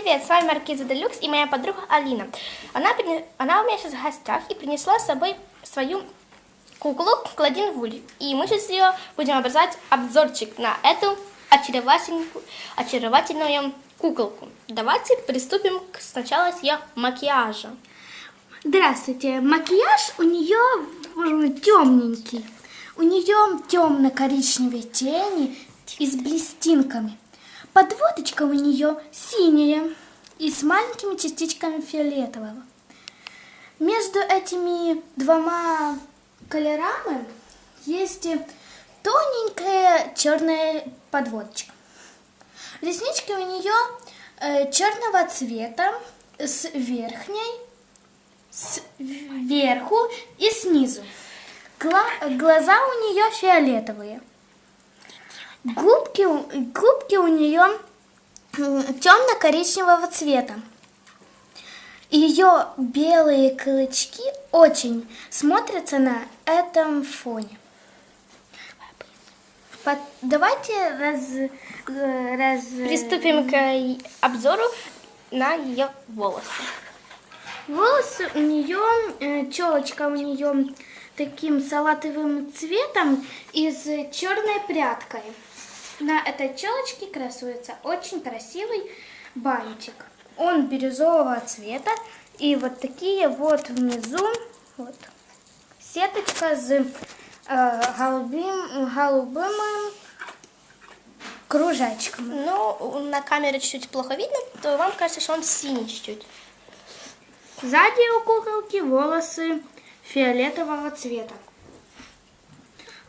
привет! С вами Маркиза Делюкс и моя подруга Алина. Она, она у меня сейчас в гостях и принесла с собой свою куклу Клодин Вуль. И мы сейчас ее будем образовать обзорчик на эту очаровательную, очаровательную куколку. Давайте приступим к сначала с ее макияжа. Здравствуйте. Макияж у нее темненький. У нее темно-коричневые тени и с блестинками. Подводочка у нее синяя и с маленькими частичками фиолетового. Между этими двумя колерами есть тоненькая черная подводочка. Реснички у нее черного цвета с верхней сверху и снизу. Гла- глаза у нее фиолетовые. Губки, губки у нее темно-коричневого цвета. Ее белые клычки очень смотрятся на этом фоне. Под- Давайте раз, э, раз... Приступим к обзору на ее волосы. Волосы у нее, челочка у нее таким салатовым цветом и с черной прядкой. На этой челочке красуется очень красивый бантик. Он бирюзового цвета и вот такие вот внизу вот сеточка с э, голубым, голубым кружечком. Ну, на камере чуть-чуть плохо видно, то вам кажется, что он синий чуть-чуть. Сзади у куколки волосы фиолетового цвета.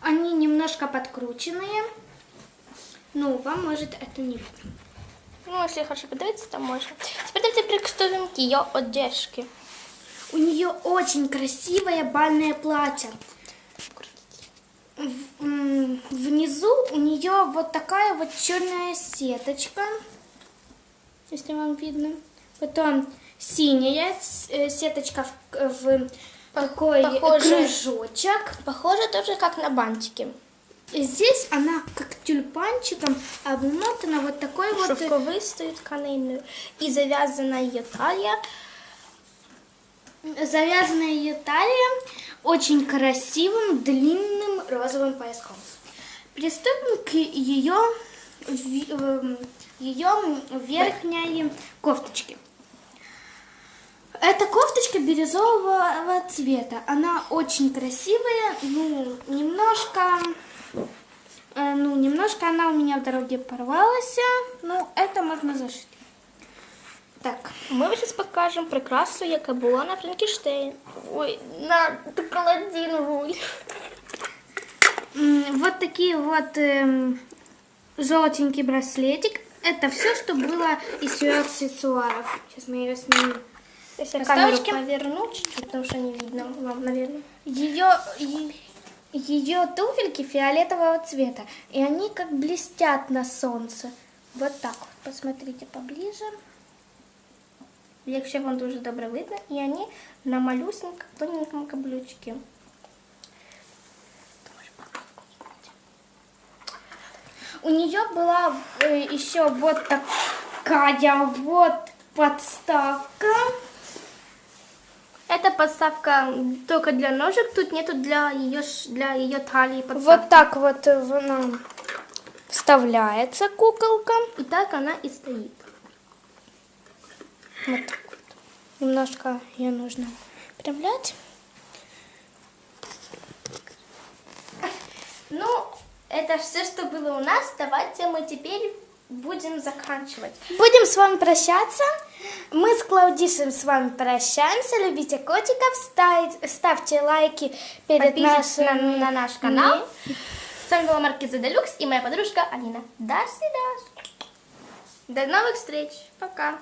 Они немножко подкрученные. Ну, вам может это не видно. Ну, если хорошо подивитися, то можно. Теперь давайте приступим к ее одежке. У нее очень красивое бальное платье. Внизу у нее вот такая вот черная сеточка, если вам видно. Потом синяя э, сеточка в, в такой похоже. кружочек. Похоже тоже как на бантики. Здесь она как тюльпанчиком обмотана вот такой вот... э, Шовковистою тканиною. И завязана ее талия. Завязанная ее талия очень красивым длинным розовым пояском. Приступим к ее, ее верхней кофточке. Это кофточка бирюзового цвета. Она очень красивая, ну, немножко, э, ну, немножко она у меня в дороге порвалась, но это можно зашить. Так, Ми вам зараз покажемо прикрасу, яка була на Франкенштейн. Ой, на Клодин Вуль. М, Вот такие вот эм, желтенький браслетик. Это все, что было из ее аксессуаров. Сейчас мы ее снимем. Если я Поставочки. камеру поверну чуть-чуть, потому что не видно вам, наверное. Ее, ее туфельки фиолетового цвета. И они как блестят на солнце. Вот так вот. Посмотрите поближе. Якщо вам дуже добре видно, і вони на малюсенькому, тоненькому каблучці. У нее была э, еще вот такая вот подставка. Это подставка только для ножек, тут нету для ее, для ее талии подставки. Вот так вот она вставляется куколка. И так она и стоит. Вот так вот. Немножко ее нужно прямлять. Ну, это все, что было у нас. Давайте мы теперь будем заканчивать. Будем с вами прощаться. Мы с Клаудишем с вами прощаемся. Любите котиков, ставь- ставьте лайки перед Подписывайтесь на, нашим... на наш канал. С вами была Маркиза Делюкс и моя подружка Алина. До свидания. До новых встреч. Пока.